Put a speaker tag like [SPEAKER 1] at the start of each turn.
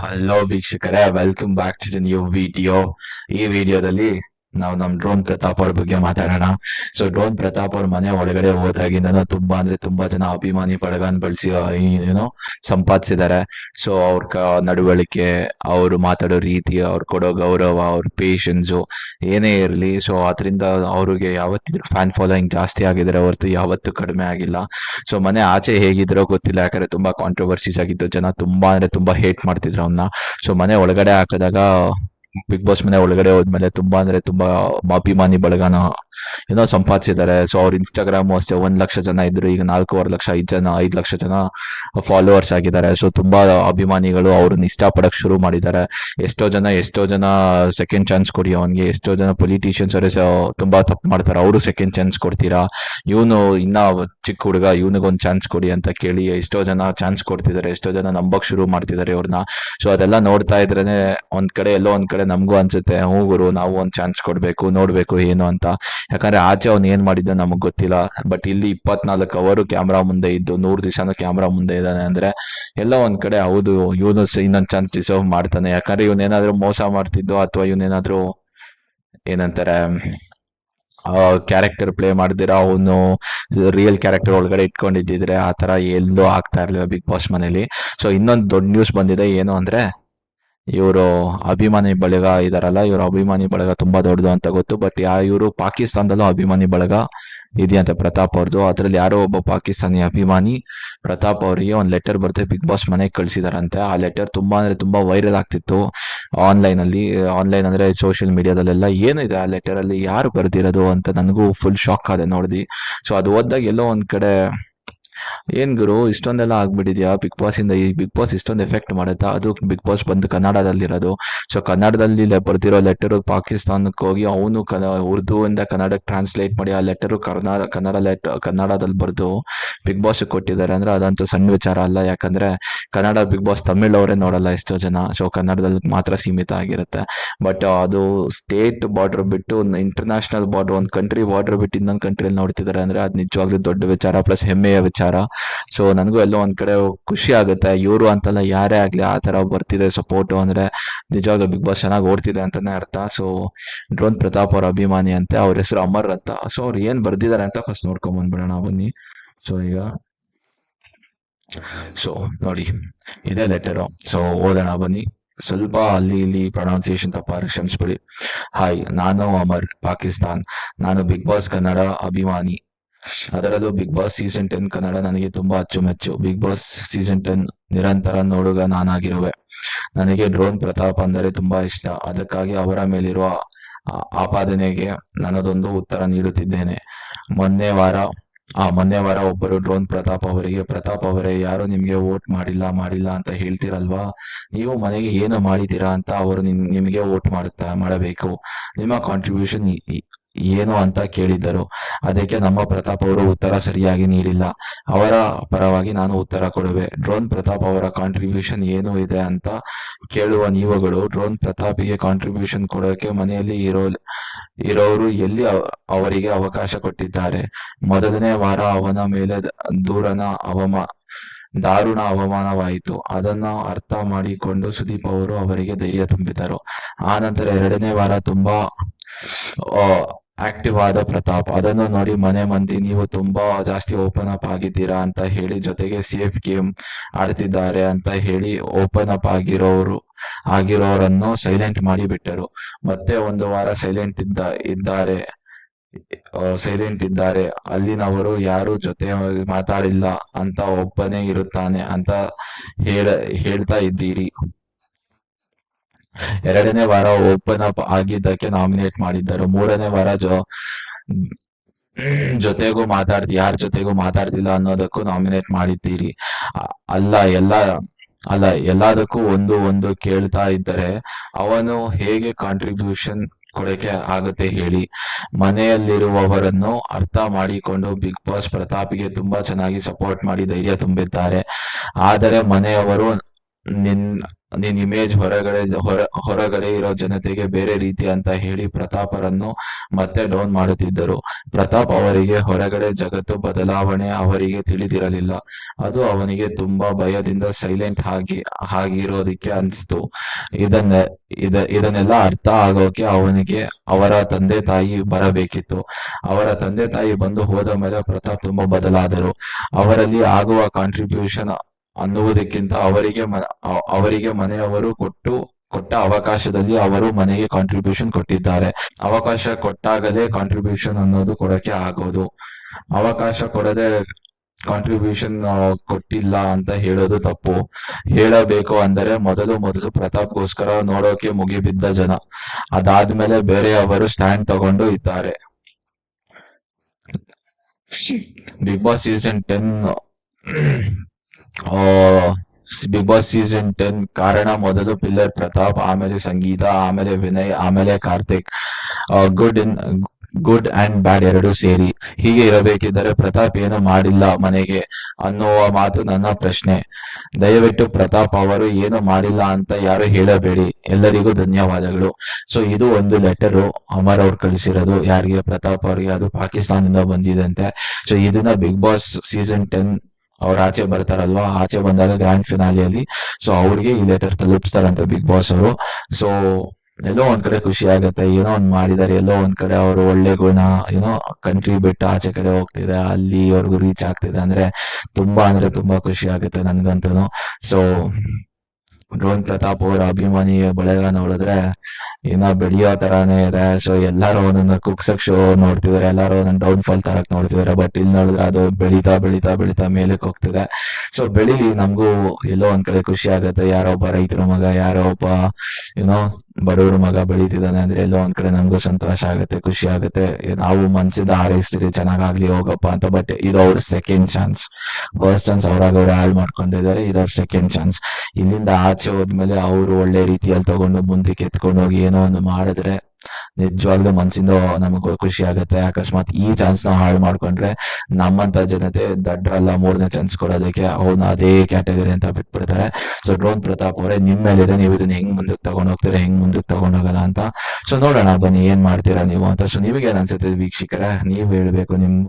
[SPEAKER 1] Hello ವೀಕ್ಷಕರೇ. Welcome back to new video ಈ ವಿಡಿಯೋದಲ್ಲಿ ನಾವು ನಮ್ ಡ್ರೋನ್ ಪ್ರತಾಪ್ ಅವ್ರ ಬಗ್ಗೆ ಮಾತಾಡೋಣ. ಸೊ ಡ್ರೋನ್ ಪ್ರತಾಪ್ ಅವ್ರ ಮನೆ ಒಳಗಡೆ ಹೋದಾಗಿಂದ ತುಂಬಾ ಅಂದ್ರೆ ತುಂಬಾ ಜನ ಅಭಿಮಾನಿ ಬಳಗನ್ ಬಳಸಿ ಏನೋ ಸಂಪಾದಿಸಿದ್ದಾರೆ. ಸೊ ಅವ್ರ ನಡವಳಿಕೆ, ಅವ್ರು ಮಾತಾಡೋ ರೀತಿ, ಅವ್ರು ಕೊಡೋ ಗೌರವ, ಅವ್ರ ಪೇಷನ್ಸು ಏನೇ ಇರಲಿ. ಸೊ ಅದರಿಂದ ಅವ್ರಿಗೆ ಯಾವತ್ತಿದ್ರು ಫ್ಯಾನ್ ಫಾಲೋಯಿಂಗ್ ಜಾಸ್ತಿ ಆಗಿದ್ದಾರೆ ಹೊರತು ಯಾವತ್ತೂ ಕಡಿಮೆ ಆಗಿಲ್ಲ. ಸೊ ಮನೆ ಆಚೆ ಹೇಗಿದ್ರೋ ಗೊತ್ತಿಲ್ಲ. ಯಾಕಂದ್ರೆ ತುಂಬಾ ಕಾಂಟ್ರವರ್ಸೀಸ್ ಆಗಿದ್ದು ಜನ ತುಂಬಾ ಅಂದ್ರೆ ತುಂಬಾ ಹೇಟ್ ಮಾಡ್ತಿದ್ರು ಅವನ್ನ ಸೊ ಮನೆ ಒಳಗಡೆ ಹಾಕಿದಾಗ ಬಿಗ್ ಬಾಸ್ ಮನೆ ಒಳಗಡೆ ಹೋದ್ಮೇಲೆ ತುಂಬಾ ಅಂದ್ರೆ ತುಂಬಾ ಅಭಿಮಾನಿ ಬಳಗನ ಏನೋ ಸಂಪಾದಿಸಿದ್ದಾರೆ. ಸೊ ಅವ್ರ ಇನ್ಸ್ಟಾಗ್ರಾಮ್ ಅಷ್ಟೇ ಒಂದ್ ಲಕ್ಷ ಜನ ಇದ್ರು. ಈಗ ನಾಲ್ಕೂವರೆ ಲಕ್ಷ, ಐದ್ ಜನ, ಐದ್ ಲಕ್ಷ ಜನ ಫಾಲೋವರ್ಸ್ ಆಗಿದ್ದಾರೆ. ಸೊ ತುಂಬಾ ಅಭಿಮಾನಿಗಳು ಅವ್ರನ್ನ ಇಷ್ಟಪಡಕ್ ಶುರು ಮಾಡಿದ್ದಾರೆ. ಎಷ್ಟೋ ಜನ ಎಷ್ಟೋ ಜನ ಸೆಕೆಂಡ್ ಚಾನ್ಸ್ ಕೊಡಿ ಅವನ್ಗೆ. ಎಷ್ಟೋ ಜನ ಪೊಲಿಟಿಷಿಯನ್ಸ್ ಅವರೇ ತುಂಬಾ ತಪ್ಪು ಮಾಡ್ತಾರೆ. ಅವರು ಸೆಕೆಂಡ್ ಚಾನ್ಸ್ ಕೊಡ್ತೀರಾ? ಇವನು ಇನ್ನ ಚಿಕ್ಕ ಹುಡುಗ ಇವನಿಗೊಂದು ಚಾನ್ಸ್ ಕೊಡಿ ಅಂತ ಕೇಳಿ ಎಷ್ಟೋ ಜನ ಚಾನ್ಸ್ ಕೊಡ್ತಿದ್ದಾರೆ ಎಷ್ಟೋ ಜನ ನಂಬಕ್ ಶುರು ಮಾಡ್ತಿದ್ದಾರೆ ಇವ್ರನ್ನ ಸೊ ಅದೆಲ್ಲ ನೋಡ್ತಾ ಇದ್ರೇನೆ ಒಂದ್ ಕಡೆ ಎಲ್ಲೋ ಒಂದ್ ಕಡೆ ನಮಗೂ ಅನ್ಸುತ್ತೆ, ಹ್ಞೂ ಗುರು, ನಾವು ಒಂದ್ ಚಾನ್ಸ್ ಕೊಡ್ಬೇಕು, ನೋಡ್ಬೇಕು ಏನು ಅಂತ. ಯಾಕಂದ್ರೆ ಆಚೆ ಅವ್ನು ಏನ್ ಮಾಡಿದ್ದ ನಮಗ್ ಗೊತ್ತಿಲ್ಲ ಬಟ್ ಇಲ್ಲಿ ಇಪ್ಪತ್ನಾಲ್ಕು ಅವರು ಕ್ಯಾಮ್ರಾ ಮುಂದೆ ಇದ್ದು, ನೂರು ದಿವಸನೂ ಕ್ಯಾಮ್ರಾ ಮುಂದೆ ಇದ್ದಾನೆ ಅಂದ್ರೆ ಎಲ್ಲ ಒಂದ್ ಕಡೆ ಹೌದು, ಇವನು ಇನ್ನೊಂದ್ ಚಾನ್ಸ್ ಡಿಸರ್ವ್ ಮಾಡ್ತಾನೆ. ಯಾಕಂದ್ರೆ ಇವನೇನಾದ್ರೂ ಮೋಸ ಮಾಡ್ತಿದ್ದು ಅಥವಾ ಇವನೇನಾದ್ರೂ ಏನಂತಾರೆ ಕ್ಯಾರೆಕ್ಟರ್ ಪ್ಲೇ ಮಾಡ್ದಿರ ಅವನು ರಿಯಲ್ ಕ್ಯಾರೆಕ್ಟರ್ ಒಳಗಡೆ ಇಟ್ಕೊಂಡಿದ್ದಿದ್ರೆ ಆ ತರ ಎಲ್ಲೂ ಆಗ್ತಾ ಇರ್ಲಿಲ್ಲ ಬಿಗ್ ಬಾಸ್ ಮನೇಲಿ. ಸೊ ಇನ್ನೊಂದು ದೊಡ್ಡ ನ್ಯೂಸ್ ಬಂದಿದೆ. ಏನು ಅಂದ್ರೆ, ಇವರು ಅಭಿಮಾನಿ ಬಳಗ ಇದಾರಲ್ಲ, ಇವರು ಅಭಿಮಾನಿ ಬಳಗ ತುಂಬಾ ದೊಡ್ಡದು ಅಂತ ಗೊತ್ತು. ಬಟ್ ಯಾ ಇವರು ಪಾಕಿಸ್ತಾನದಲ್ಲೂ ಅಭಿಮಾನಿ ಬಳಗ. ಇದೆಯಂತೆ ಪ್ರತಾಪ್ ಅವ್ರದ್ದು ಅದ್ರಲ್ಲಿ ಯಾರೋ ಒಬ್ಬ ಪಾಕಿಸ್ತಾನಿ ಅಭಿಮಾನಿ ಪ್ರತಾಪ್ ಅವರಿಗೆ ಒಂದು ಲೆಟರ್ ಬರುತ್ತೆ ಬಿಗ್ ಬಾಸ್ ಮನೆಗೆ ಕಳಿಸಿದಾರಂತೆ. ಆ ಲೆಟರ್ ತುಂಬಾ ಅಂದ್ರೆ ತುಂಬಾ ವೈರಲ್ ಆಗ್ತಿತ್ತು. ಆನ್ಲೈನ್ ಅಲ್ಲಿ ಆನ್ಲೈನ್ ಅಂದ್ರೆ ಸೋಷಿಯಲ್ ಮೀಡಿಯಾದಲ್ಲೆಲ್ಲ ಏನಿದೆ ಆ ಲೆಟರ್ ಅಲ್ಲಿ? ಯಾರು ಬರ್ದಿರೋದು ಅಂತ ನನಗೂ ಫುಲ್ ಶಾಕ್ ಆದೆ ನೋಡ್ದಿ. ಸೊ ಅದು ಓದ್ದಾಗ ಎಲ್ಲೋ ಒಂದ್ ಕಡೆ ಏನ್ ಗುರು, ಇಷ್ಟೊಂದೆಲ್ಲ ಆಗ್ಬಿಟ್ಟಿದ್ಯಾ? ಬಿಗ್ ಬಾಸ್ ಇಂದ ಈ ಬಿಗ್ ಬಾಸ್ ಇಷ್ಟೊಂದು ಎಫೆಕ್ಟ್ ಮಾಡುತ್ತಾ? ಅದು ಬಿಗ್ ಬಾಸ್ ಬಂದು ಕನ್ನಡದಲ್ಲಿರೋದು. ಸೊ ಕನ್ನಡದಲ್ಲಿ ಬರ್ತಿರೋ ಲೆಟರು ಪಾಕಿಸ್ತಾನಕ್ಕೆ ಹೋಗಿ ಅವನು ಕನ ಉರ್ದು ಇಂದ ಕನ್ನಡಕ್ಕೆ ಟ್ರಾನ್ಸ್ಲೇಟ್ ಮಾಡಿ ಆ ಲೆಟರ್ ಕನ್ನಡ ಕನ್ನಡ ಲೆಟ್ ಕನ್ನಡದಲ್ಲಿ ಬರೆದು ಬಿಗ್ ಬಾಸ್ ಕೊಟ್ಟಿದ್ದಾರೆ ಅಂದ್ರೆ ಅದಂತೂ ಸಣ್ಣ ವಿಚಾರ ಅಲ್ಲ. ಯಾಕಂದ್ರೆ ಕನ್ನಡ ಬಿಗ್ ಬಾಸ್ ತಮಿಳ್ ಅವರೇ ನೋಡಲ್ಲ ಎಷ್ಟೋ ಜನ. ಸೊ ಕನ್ನಡದಲ್ಲಿ ಮಾತ್ರ ಸೀಮಿತ ಆಗಿರುತ್ತೆ. ಬಟ್ ಅದು ಸ್ಟೇಟ್ ಬಾರ್ಡರ್ ಬಿಟ್ಟು ಇಂಟರ್ನ್ಯಾಷನಲ್ ಬಾರ್ಡರ್ ಒಂದು ಕಂಟ್ರಿ ಬಾರ್ಡರ್ ಬಿಟ್ಟು ಇನ್ನೊಂದು ಕಂಟ್ರಿಯಲ್ಲಿ ನೋಡ್ತಿದ್ದಾರೆ ಅಂದ್ರೆ ಅದು ನಿಜವಾಗ್ಲೂ ದೊಡ್ಡ ವಿಚಾರ. ಪ್ಲಸ್ ಹೆಮ್ಮೆಯ ವಿಚಾರ. ಸೊ ನನಗೂ ಎಲ್ಲೋ ಒಂದ್ ಕಡೆ ಖುಷಿ ಆಗುತ್ತೆ. ಇವರು ಅಂತಲ್ಲ ಯಾರೇ ಆಗ್ಲಿ ಆ ತರ ಬರ್ತಿದೆ ಸಪೋರ್ಟ್ ಅಂದ್ರೆ ನಿಜವಾಗ್ಲೂ ಬಿಗ್ ಬಾಸ್ ಚೆನ್ನಾಗಿ ಓಡ್ತಿದೆ ಅಂತಾನೆ ಅರ್ಥ. ಸೊ ಡ್ರೋನ್ ಪ್ರತಾಪ್ ಅವ್ರ ಅಭಿಮಾನಿ ಅಂತೆ, ಅವ್ರ ಹೆಸರು ಅಮರ್ ಅಂತ. ಸೊ ಅವ್ರು ಏನ್ ಬರ್ದಿದ್ದಾರೆ ಅಂತ ಫಸ್ಟ್ ನೋಡ್ಕೊಂಡ್ ಬಂದ್ಬಿಡೋಣ, ಬನ್ನಿ. ಸೊ ಈಗ ಸೊ ನೋಡಿ, ಇದೇ ಲೆಟರ್ ಸೊ ಓದೋಣ, ಬನ್ನಿ. ಸ್ವಲ್ಪ ಅಲ್ಲಿ ಇಲ್ಲಿ ಪ್ರೊನೌನ್ಸಿಯೇಷನ್ ತಪ್ಪ, ಕ್ಷಮಿಸ್ಬಿಡಿ. ಹಾಯ್ ನಾನು ಅಮರ್, ಪಾಕಿಸ್ತಾನ್. ನಾನು ಬಿಗ್ ಬಾಸ್ ಕನ್ನಡ ಅಭಿಮಾನಿ. ಅದರಲ್ಲೂ Bigg Boss season ten Kannada ನನಗೆ ತುಂಬಾ ಅಚ್ಚುಮೆಚ್ಚು. ಬಿಗ್ ಬಾಸ್ ಸೀಸನ್ ಟೆನ್ ನಿರಂತರ ನೋಡುಗ ನಾನಾಗಿರುವೆ. ನನಗೆ ಡ್ರೋನ್ ಪ್ರತಾಪ್ ಅಂದರೆ ತುಂಬಾ ಇಷ್ಟ. ಅದಕ್ಕಾಗಿ ಅವರ ಮೇಲಿರುವ ಆಪಾದನೆಗೆ ನನ್ನದೊಂದು ಉತ್ತರ ನೀಡುತ್ತಿದ್ದೇನೆ. ಮೊನ್ನೆ ವಾರ, ಆ ಮೊನ್ನೆ ವಾರ ಒಬ್ಬರು ಡ್ರೋನ್ ಪ್ರತಾಪ್ ಅವರಿಗೆ, ಪ್ರತಾಪ್ ಅವರೇ, ಯಾರು ನಿಮ್ಗೆ ವೋಟ್ ಮಾಡಿಲ್ಲ ಮಾಡಿಲ್ಲ ಅಂತ ಹೇಳ್ತಿರಲ್ವಾ? ನೀವು ಮನೆಗೆ ಏನು ಮಾಡಿದ್ದೀರಾ? ಅಂತ ಅವರು ನಿಮ್, ನಿಮಗೆ ವೋಟ್ ಮಾಡುತ್ತಾ, ಮಾಡಬೇಕು. ನಿಮ್ಮ ಕಾಂಟ್ರಿಬ್ಯೂಷನ್ ಏನು ಅಂತ ಕೇಳಿದ್ದರು. ಅದಕ್ಕೆ ನಮ್ಮ ಪ್ರತಾಪ್ ಅವರು ಉತ್ತರ ಸರಿಯಾಗಿ ನೀಡಿಲ್ಲ. ಅವರ ಪರವಾಗಿ ನಾನು ಉತ್ತರ ಕೊಡುವೆ. ಡ್ರೋನ್ ಪ್ರತಾಪ್ ಅವರ ಕಾಂಟ್ರಿಬ್ಯೂಷನ್ ಏನು ಇದೆ ಅಂತ ಕೇಳುವ ನೀವುಗಳು, ಡ್ರೋನ್ ಪ್ರತಾಪಿಗೆ ಕಾಂಟ್ರಿಬ್ಯೂಷನ್ ಕೊಡೋಕೆ ಮನೆಯಲ್ಲಿ ಇರೋ, ಇರೋರು ಎಲ್ಲಿ ಅವರಿಗೆ ಅವಕಾಶ ಕೊಟ್ಟಿದ್ದಾರೆ? ಮೊದಲನೇ ವಾರ ಅವನ ಮೇಲೆ ದೂರನ ಅವಮ, ದಾರುಣ ಅವಮಾನವಾಯಿತು. ಅದನ್ನ ಅರ್ಥ ಮಾಡಿಕೊಂಡು ಸುದೀಪ್ ಅವರು ಅವರಿಗೆ ಧೈರ್ಯ ತುಂಬಿದರು. ಆ ನಂತರ ಎರಡನೇ ವಾರ ತುಂಬಾ ಆಕ್ಟಿವ್ ಆದ ಪ್ರತಾಪ್. ಅದನ್ನು ನೋಡಿ ಮನೆ ಮಂದಿ, ನೀವು ತುಂಬಾ ಜಾಸ್ತಿ ಓಪನ್ ಅಪ್ ಆಗಿದ್ದೀರಾ ಅಂತ ಹೇಳಿ ಜೊತೆಗೆ ಸೇಫ್ ಗೇಮ್ ಆಡ್ತಿದ್ದಾರೆ ಅಂತ ಹೇಳಿ ಓಪನ್ ಅಪ್ ಆಗಿರೋರು, ಆಗಿರೋರನ್ನು ಸೈಲೆಂಟ್ ಮಾಡಿಬಿಟ್ಟರು ಮತ್ತೆ ಒಂದು ವಾರ ಸೈಲೆಂಟ್ ಇದ್ದ, ಇದ್ದಾರೆ ಸೈಲೆಂಟ್ ಇದ್ದಾರೆ. ಅಲ್ಲಿನವರು ಯಾರು ಜೊತೆ ಮಾತಾಡಿಲ್ಲ ಅಂತ ಒಬ್ಬನೇ ಇರುತ್ತಾನೆ ಅಂತ ಹೇಳ, ಹೇಳ್ತಾ ಇದ್ದೀರಿ. ಎರಡನೇ ವಾರ ಓಪನ್ ಅಪ್ ಆಗಿದ್ದಕ್ಕೆ ನಾಮಿನೇಟ್ ಮಾಡಿದ್ದರು. ಮೂರನೇ ವಾರ ಜೊ, ಜೊತೆಗೂ ಮಾತಾಡ್ತಿ, ಯಾರ ಜೊತೆಗೂ ಮಾತಾಡ್ತಿಲ್ಲ ಅನ್ನೋದಕ್ಕೂ ನಾಮಿನೇಟ್ ಮಾಡಿದ್ದೀರಿ. ಅಲ್ಲ, ಎಲ್ಲ, ಅಲ್ಲ, ಎಲ್ಲದಕ್ಕೂ ಒಂದು ಒಂದು ಕೇಳ್ತಾ ಇದ್ದರೆ ಅವನು ಹೇಗೆ ಕಾಂಟ್ರಿಬ್ಯೂಷನ್ ಕೊಡಕ್ಕೆ ಆಗುತ್ತೆ ಹೇಳಿ. ಮನೆಯಲ್ಲಿರುವವರನ್ನು ಅರ್ಥ ಮಾಡಿಕೊಂಡು ಬಿಗ್ ಬಾಸ್ ಪ್ರತಾಪಿಗೆ ತುಂಬಾ ಚೆನ್ನಾಗಿ ಸಪೋರ್ಟ್ ಮಾಡಿ ಧೈರ್ಯ ತುಂಬಿದ್ದಾರೆ. ಆದರೆ ಮನೆಯವರು ನಿನ್ ನಿನ್ ಇಮೇಜ್ ಹೊರಗಡೆ ಹೊರ ಹೊರಗಡೆ ಇರೋ ಜನತೆಗೆ ಬೇರೆ ರೀತಿ ಅಂತ ಹೇಳಿ ಪ್ರತಾಪರನ್ನು ಮತ್ತೆ ಡೌನ್ ಮಾಡುತ್ತಿದ್ದರು. ಪ್ರತಾಪ್ ಅವರಿಗೆ ಹೊರಗಡೆ ಜಗತ್ತು ಬದಲಾವಣೆ ಅವರಿಗೆ ತಿಳಿದಿರಲಿಲ್ಲ. ಅದು ಅವನಿಗೆ ತುಂಬಾ ಭಯದಿಂದ ಸೈಲೆಂಟ್ ಆಗಿ ಆಗಿರೋದಿಕ್ಕೆ ಅನಿಸ್ತು. ಇದನ್ನ ಇದ ಇದನ್ನೆಲ್ಲ ಅರ್ಥ ಆಗೋಕೆ ಅವನಿಗೆ ಅವರ ತಂದೆ ತಾಯಿ ಬರಬೇಕಿತ್ತು. ಅವರ ತಂದೆ ತಾಯಿ ಬಂದು ಹೋದ ಮೇಲೆ ಪ್ರತಾಪ್ ತುಂಬಾ ಬದಲಾದರು. ಅವರಲ್ಲಿ ಆಗುವ ಕಾಂಟ್ರಿಬ್ಯೂಷನ್ ಅನ್ನುವುದಕ್ಕಿಂತ ಅವರಿಗೆ ಅವರಿಗೆ ಮನೆಯವರು ಕೊಟ್ಟು ಕೊಟ್ಟ ಅವಕಾಶದಲ್ಲಿ ಅವರು ಮನೆಗೆ ಕಾಂಟ್ರಿಬ್ಯೂಷನ್ ಕೊಟ್ಟಿದ್ದಾರೆ. ಅವಕಾಶ ಕೊಟ್ಟಾಗಲೇ ಕಾಂಟ್ರಿಬ್ಯೂಷನ್ ಅನ್ನೋದು ಕೊಡಕ್ಕೆ ಆಗೋದು. ಅವಕಾಶ ಕೊಡದೆ ಕಾಂಟ್ರಿಬ್ಯೂಷನ್ ಕೊಟ್ಟಿಲ್ಲ ಅಂತ ಹೇಳೋದು ತಪ್ಪು. ಹೇಳಬೇಕು ಅಂದರೆ ಮೊದಲು ಮೊದಲು ಪ್ರತಾಪ್ಗೋಸ್ಕರ ನೋಡೋಕೆ ಮುಗಿಬಿದ್ದ ಜನ. ಅದಾದ್ಮೇಲೆ ಬೇರೆಯವರು ಸ್ಟ್ಯಾಂಡ್ ತಗೊಂಡು ಇದ್ದಾರೆ. Bigg Boss season ten Bigg Boss season ten ಕಾರಣ ಮೊದಲು ಪಿಲ್ಲರ್ ಪ್ರತಾಪ್, ಆಮೇಲೆ ಸಂಗೀತ, ಆಮೇಲೆ ವಿನಯ್, ಆಮೇಲೆ Karthik. Good in good and bad ಎರಡು ಸೇರಿ. ಹೀಗೆ ಇರಬೇಕಿದ್ದರೆ ಪ್ರತಾಪ್ ಏನು ಮಾಡಿಲ್ಲ ಮನೆಗೆ ಅನ್ನುವ ಮಾತು ನನ್ನ ಪ್ರಶ್ನೆ. ದಯವಿಟ್ಟು ಪ್ರತಾಪ್ ಅವರು ಏನು ಮಾಡಿಲ್ಲ ಅಂತ ಯಾರು ಹೇಳಬೇಡಿ. ಎಲ್ಲರಿಗೂ ಧನ್ಯವಾದಗಳು. ಸೊ ಇದು ಒಂದು ಲೆಟರು ಅಮರ್ ಅವ್ರು ಕಳಿಸಿರೋದು. ಯಾರಿಗೆ? ಪ್ರತಾಪ್ ಅವರಿಗೆ. ಅದು ಪಾಕಿಸ್ತಾನದಿಂದ ಬಂದಿದಂತೆ ಸೊ ಇದನ್ನ ಬಿಗ್ ಬಾಸ್ ಸೀಸನ್ ಟೆನ್ ಅವ್ರ ಆಚೆ ಬರ್ತಾರಲ್ವಾ? ಆಚೆ ಬಂದಾಗ ಗ್ರ್ಯಾಂಡ್ ಫಿನಾಲಿಯಲ್ಲಿ ಸೊ ಅವ್ರಿಗೆ ಈ ಲೆಟರ್ ತಲುಪಿಸ್ತಾರಂತೆ ಬಿಗ್ ಬಾಸ್ ಅವರು. ಸೊ ಎಲ್ಲೋ ಒಂದ್ ಕಡೆ ಖುಷಿ ಆಗುತ್ತೆ. ಏನೋ ಒಂದ್ ಮಾಡಿದಾರೆ. ಎಲ್ಲೋ ಒಂದ್ ಕಡೆ ಅವರು ಒಳ್ಳೆ ಗುಣ, ಏನೋ ಕಂಟ್ರಿ ಬಿಟ್ಟು ಆಚೆ ಕಡೆ ಹೋಗ್ತಿದೆ. ಅಲ್ಲಿ ಅವ್ರಿಗೂ ರೀಚ್ ಆಗ್ತಿದೆ ಅಂದ್ರೆ ತುಂಬಾ ಅಂದ್ರೆ ತುಂಬಾ ಖುಷಿ ಆಗುತ್ತೆ ನನ್ಗಂತೂ ಸೊ ಡ್ರೋನ್ ಪ್ರತಾಪ್ ಅವರ ಅಭಿಮಾನಿ ಬಳಗ ನೋಡಿದ್ರೆ ಇನ್ನ ಬೆಳೆಯೋ ತರಾನೇ ಇದೆ. ಸೊ ಎಲ್ಲಾರು ಅವನನ್ನ ಕುಕ್ಸಕ್ ಶೋ ನೋಡ್ತಿದಾರೆ ಎಲ್ಲಾರು ಒಂದೊಂದು ಡೌನ್ ಫಾಲ್ ತರಕ್ ನೋಡ್ತಿದಾರೆ ಬಟ್ ಇಲ್ಲಿ ನೋಡಿದ್ರೆ ಅದು ಬೆಳೀತಾ ಬೆಳೀತಾ ಬೆಳೀತಾ ಮೇಲಕ್ಕೆ ಹೋಗ್ತಿದೆ. ಸೊ ಬೆಳಿಲಿ ನಮಗೂ ಎಲ್ಲೋ ಒಂದ್ ಕಡೆ ಖುಷಿ ಆಗುತ್ತೆ. ಯಾರೋ ಒಬ್ಬ ರೈತರ ಮಗ, ಯಾರೋ ಒಬ್ಬ ಏನೋ ಬಡವ್ರ ಮಗ ಬೆಳೀತಿದ್ದಾನೆ ಅಂದ್ರೆ ಎಲ್ಲೋ ಒಂದ್ ಕಡೆ ಸಂತೋಷ ಆಗುತ್ತೆ, ಖುಷಿ ಆಗುತ್ತೆ. ನಾವು ಮನ್ಸಿಂದ ಹಾರೈಸ್ತೀರಿ ಚೆನ್ನಾಗಾಗ್ಲಿ ಹೋಗಪ್ಪ ಅಂತ ಬಟ್ ಇದು ಅವ್ರ ಸೆಕೆಂಡ್ ಚಾನ್ಸ್ ಫಸ್ಟ್ ಚಾನ್ಸ್ ಅವ್ರಾಗ ಅವ್ರು ಹಾಳು ಮಾಡ್ಕೊಂಡಿದ್ದಾರೆ ಇದು ಅವ್ರ ಸೆಕೆಂಡ್ ಚಾನ್ಸ್ ಇಲ್ಲಿಂದ ಆಚೆ ಹೋದ್ಮೇಲೆ ಅವರು ಒಳ್ಳೆ ರೀತಿಯಲ್ಲಿ ತಗೊಂಡು ಮುಂದಕ್ಕೆ ಎತ್ಕೊಂಡು ಹೋಗಿ ಏನೋ ಒಂದು ಮಾಡಿದ್ರೆ ನಿಜವಾಗ್ಲೂ ಮನ್ಸಿಂದ ನಮಗೂ ಖುಷಿ ಆಗುತ್ತೆ. ಅಕಸ್ಮಾತ್ ಈ ಚಾನ್ಸ್ನ ಹಾಳು ಮಾಡ್ಕೊಂಡ್ರೆ ನಮ್ಮಂತ ಜನತೆ ದಡ್ರಲ್ಲ ಮೂರನೇ ಚಾನ್ಸ್ ಕೊಡೋದಕ್ಕೆ ಅವನ್ನ ಅದೇ ಕ್ಯಾಟಗರಿ ಅಂತ ಬಿಟ್ಬಿಡ್ತಾರೆ. ಸೊ ಡ್ರೋನ್ ಪ್ರತಾಪ್ ಅವರೇ, ನಿಮ್ ಮೇಲಿದೆ, ನೀವು ಇದನ್ನ ಹೆಂಗ್ ಮುಂದಕ್ಕೆ ತಗೊಂಡ್ ಹೋಗ್ತೀರಾ, ಹೆಂಗ್ ಮುಂದಕ್ಕೆ ತಗೊಂಡ್ ಹೋಗಲ್ಲ ಅಂತ. ಸೊ ನೋಡೋಣ ಬನ್ನಿ, ಏನ್ ಮಾಡ್ತೀರಾ ನೀವು ಅಂತ. ಸೊ ನಿಮಗೆ ಏನ್ ಅನ್ಸುತ್ತೆ ವೀಕ್ಷಕರೇ? ನೀವು ಹೇಳ್ಬೇಕು, ನಿಮ್